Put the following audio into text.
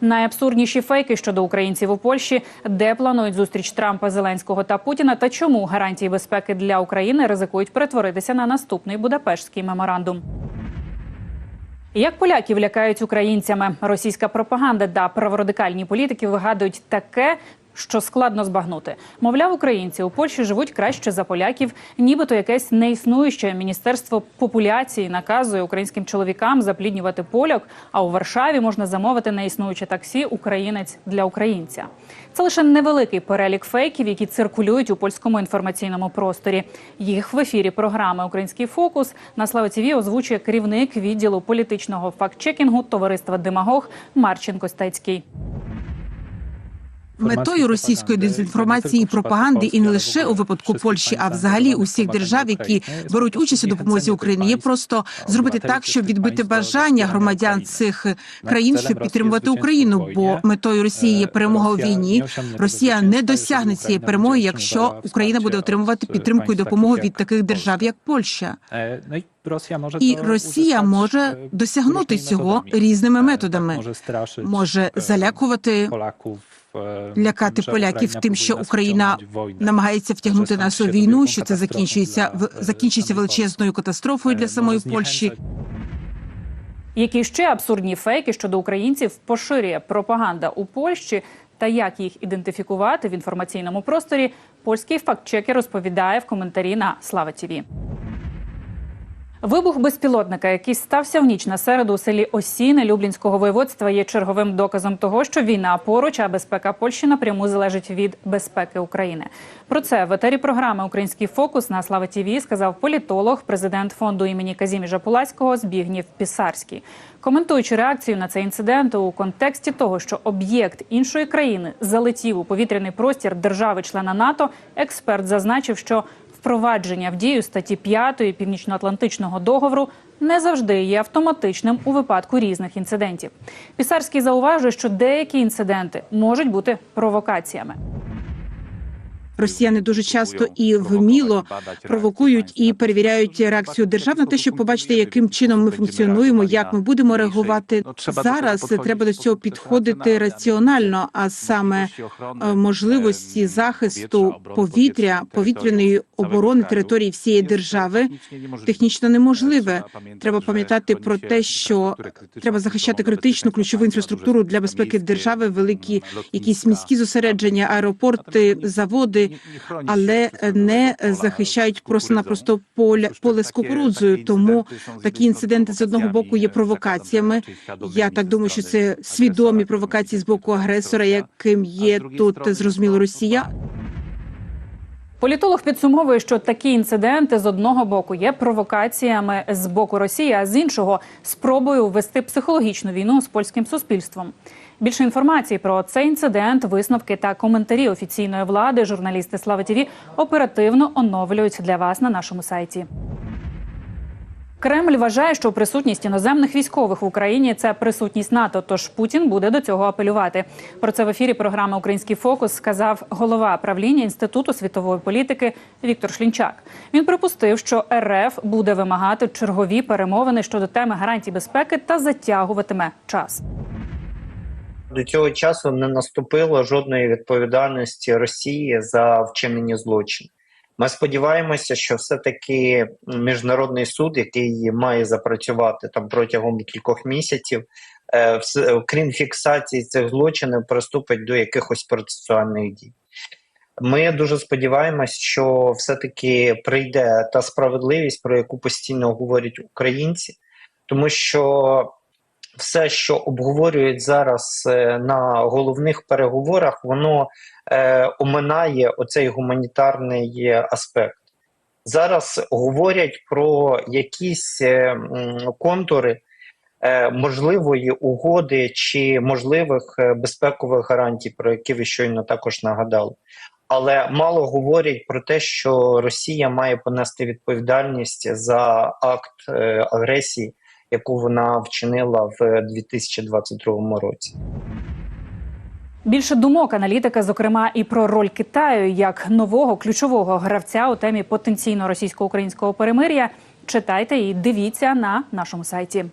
найабсурдніші фейки щодо українців у Польщі, де планують зустріч Трампа, Зеленського та Путіна, та чому гарантії безпеки для України ризикують перетворитися на наступний Будапештський меморандум. Як поляків лякають українцями, російська пропаганда та праворадикальні політики вигадують таке, що складно збагнути. Мовляв, українці у Польщі живуть краще за поляків, нібито якесь неіснуюче міністерство популяції наказує українським чоловікам запліднювати поляк. А у Варшаві можна замовити неіснуюче таксі Українець для українця. Це лише невеликий перелік фейків, які циркулюють у польському інформаційному просторі. Їх в ефірі програми Український фокус на Слава ТІВІ озвучує керівник відділу політичного фактчекінгу товариства Демагог Марчин Костецький. Метою російської дезінформації і пропаганди, і не лише у випадку Польщі, а взагалі усіх держав, які беруть участь у допомозі Україні, є просто зробити так, щоб відбити бажання громадян цих країн, щоб підтримувати Україну. Бо метою Росії є перемога у війні. Росія не досягне цієї перемоги, якщо Україна буде отримувати підтримку і допомогу від таких держав, як Польща. І Росія може досягнути цього різними методами. Може straszyć, Може e, залякувати e, лякати поляків тим, що Україна намагається втягнути нас у війну, що це закінчується в е, закінчиться величезною катастрофою для самої Польщі. Які ще абсурдні фейки щодо українців поширює пропаганда у Польщі та як їх ідентифікувати в інформаційному просторі? Польський фактчекер розповідає в коментарі на Слава ТІВІ. Вибух безпілотника, який стався в ніч на середу у селі Осіни Люблінського воєводства, є черговим доказом того, що війна поруч, а безпека Польщі напряму залежить від безпеки України. Про це в етері програми Український фокус на Слава ТІВІ сказав політолог, президент фонду імені Казіміжа Пулацького Збігнів Пісарський. Коментуючи реакцію на цей інцидент у контексті того, що об'єкт іншої країни залетів у повітряний простір держави-члена НАТО, експерт зазначив, що впровадження в дію статті 5 Північно-Атлантичного договору не завжди є автоматичним у випадку різних інцидентів. Пісарський зауважує, що деякі інциденти можуть бути провокаціями. Росіяни дуже часто і вміло провокують і перевіряють реакцію держав на те, щоб побачити, яким чином ми функціонуємо, як ми будемо реагувати. Зараз треба до цього підходити раціонально, а саме е, можливості захисту повітря, повітряної оборони території всієї держави технічно неможливе. Треба пам'ятати про те, що треба захищати критичну ключову інфраструктуру для безпеки держави, великі якісь міські зосередження, аеропорти, заводи, але не захищають просто-напросто поле поле з кукурудзою. Тому такі інциденти з одного боку є провокаціями. Я так думаю, що це свідомі провокації з боку агресора, яким є тут зрозуміло Росія. Політолог підсумовує, що такі інциденти з одного боку є провокаціями з боку Росії, а з іншого спробою ввести психологічну війну з польським суспільством. Більше інформації про цей інцидент, висновки та коментарі офіційної влади журналісти Слава ТІВІ оперативно оновлюють для вас на нашому сайті. Кремль вважає, що присутність іноземних військових в Україні це присутність НАТО. Тож Путін буде до цього апелювати. Про це в ефірі програми Український фокус сказав голова правління інституту світової політики Віктор Шлінчак. Він припустив, що РФ буде вимагати чергові перемовини щодо теми гарантій безпеки та затягуватиме час. До цього часу не наступило жодної відповідальності Росії за вчинені злочини. Ми сподіваємося, що все-таки міжнародний суд, який має запрацювати там протягом кількох місяців, е, крім фіксації цих злочинів, приступить до якихось процесуальних дій. Ми дуже сподіваємось, що все-таки прийде та справедливість, про яку постійно говорять українці, тому що все, що обговорюють зараз е, на головних переговорах, воно е, оминає оцей гуманітарний аспект. Зараз говорять про якісь е, контури е, можливої угоди чи можливих е, безпекових гарантій, про які ви щойно також нагадали. Але мало говорять про те, що Росія має понести відповідальність за акт е, агресії, яку вона вчинила в 2022 році. Більше думок аналітика, зокрема, і про роль Китаю як нового ключового гравця у темі потенційно російсько-українського перемир'я. Читайте і дивіться на нашому сайті.